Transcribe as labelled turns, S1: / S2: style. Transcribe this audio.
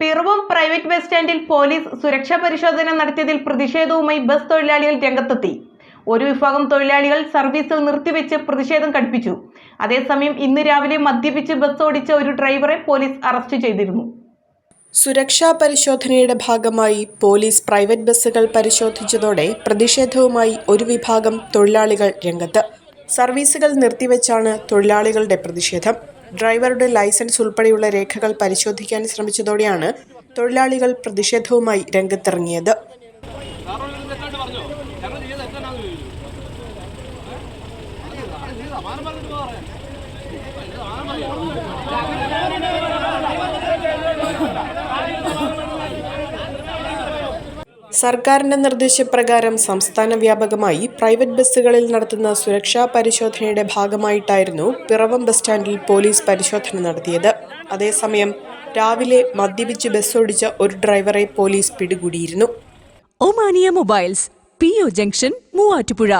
S1: Piravom private bus സ്റ്റാൻഡിൽ police സുരക്ഷാ പരിശോധന നടത്തിയതിൽ പ്രതിഷേധവുമായി ബസ് തൊഴിലാളികൾ രംഗത്തെത്തി. ഒരു വിഭാഗം തൊഴിലാളികൾ സർവീസ് നിർത്തിവെച്ച് പ്രതിഷേധം കടുപ്പിച്ചു. അതേസമയം ഇന്ന് രാവിലെ മദ്യപിച്ച് ബസ് ഓടിച്ച ഒരു ഡ്രൈവറെ പോലീസ് അറസ്റ്റ് ചെയ്തിരുന്നു.
S2: സുരക്ഷാ പരിശോധനയുടെ ഭാഗമായി പോലീസ് പ്രൈവറ്റ് ബസ്സുകൾ പരിശോധിച്ചതോടെ പ്രതിഷേധവുമായി ഒരു വിഭാഗം തൊഴിലാളികൾ രംഗത്ത്. സർവീസുകൾ നിർത്തിവെച്ചാണ് തൊഴിലാളികളുടെ പ്രതിഷേധം. ഡ്രൈവറുടെ ലൈസൻസ് ഉൾപ്പെടെയുള്ള രേഖകൾ പരിശോധിക്കാൻ ശ്രമിച്ചതോടെയാണ് തൊഴിലാളികൾ പ്രതിഷേധവുമായി രംഗത്തിറങ്ങിയത്. സർക്കാരിന്റെ നിർദ്ദേശപ്രകാരം സംസ്ഥാന വ്യാപകമായി പ്രൈവറ്റ് ബസ്സുകളിൽ നടത്തുന്ന സുരക്ഷാ പരിശോധനയുടെ ഭാഗമായിട്ടായിരുന്നു പിറവം ബസ് സ്റ്റാൻഡിൽ പോലീസ് പരിശോധന നടത്തിയത്. അതേസമയം രാവിലെ മദ്യപിച്ച് ബസ് ഓടിച്ച ഒരു ഡ്രൈവറെ പോലീസ് പിടികൂടിയിരുന്നു.
S3: Omania mobiles P junction Muvattupuzha.